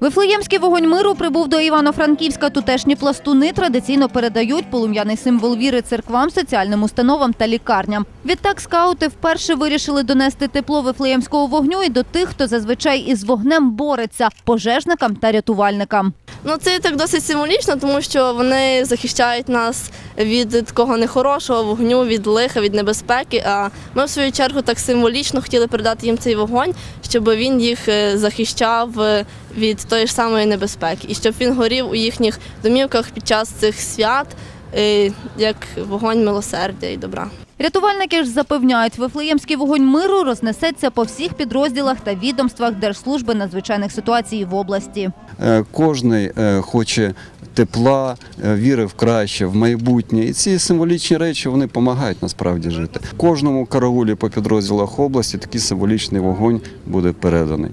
Вифлеємський вогонь миру прибув до Івано-Франківська. Тутешні пластуни традиційно передають полум'яний символ віри церквам, соціальним установам та лікарням. Відтак скаути вперше вирішили донести тепло вифлеємського вогню і до тих, хто зазвичай із вогнем бореться пожежникам та рятувальникам. Ну це так досить символічно, тому що вони захищають нас від такого нехорошого вогню, від лиха, від небезпеки. А ми в свою чергу так символічно хотіли передати їм цей вогонь, щоб він їх е, захищав е, від тої ж самої небезпеки, і щоб він горів у їхніх домівках під час цих свят, е, як вогонь милосердя і добра. Рятувальники ж запевняють, вифлеємський вогонь миру рознесеться по всіх підрозділах та відомствах Держслужби надзвичайних ситуацій в області. Е, Кожний е, хоче тепла, віри в краще, в майбутнє. І ці символічні речі вони допомагають насправді жити. Кожному караулі по підрозділах області такий символічний вогонь буде переданий.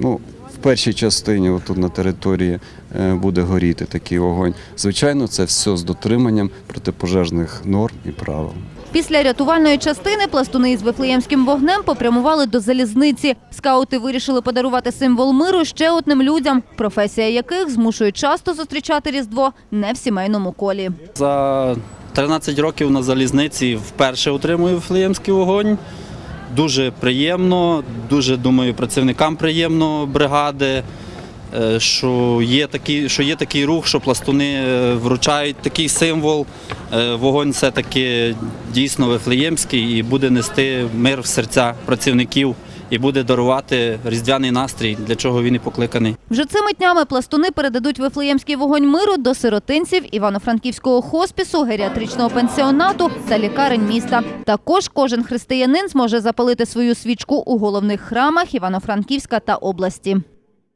Ну, першій частині, отут на території, е, буде горіти такий вогонь. Звичайно, це все з дотриманням протипожежних норм і правил. Після рятувальної частини пластуни із вифлеємським вогнем попрямували до залізниці. Скаути вирішили подарувати символ миру ще одним людям, професія яких змушує часто зустрічати Різдво не в сімейному колі. За 13 років на залізниці вперше отримую Вифлеємський вогонь. Дуже приємно, дуже думаю, працівникам приємно бригади, е, що є такий, що є такий рух, що пластуни е, вручають такий символ. Е, Вогонь все-таки дійсно вифлеємський і буде нести мир в серця працівників і буде дарувати різдвяний настрій, для чого він і покликаний. Вже цими днями пластуни передадуть вифлеємський вогонь миру до сиротинців Івано-Франківського хоспісу, геріатричного пансіонату та лікарень міста. Також кожен християнин зможе запалити свою свічку у головних храмах Івано-Франківська та області.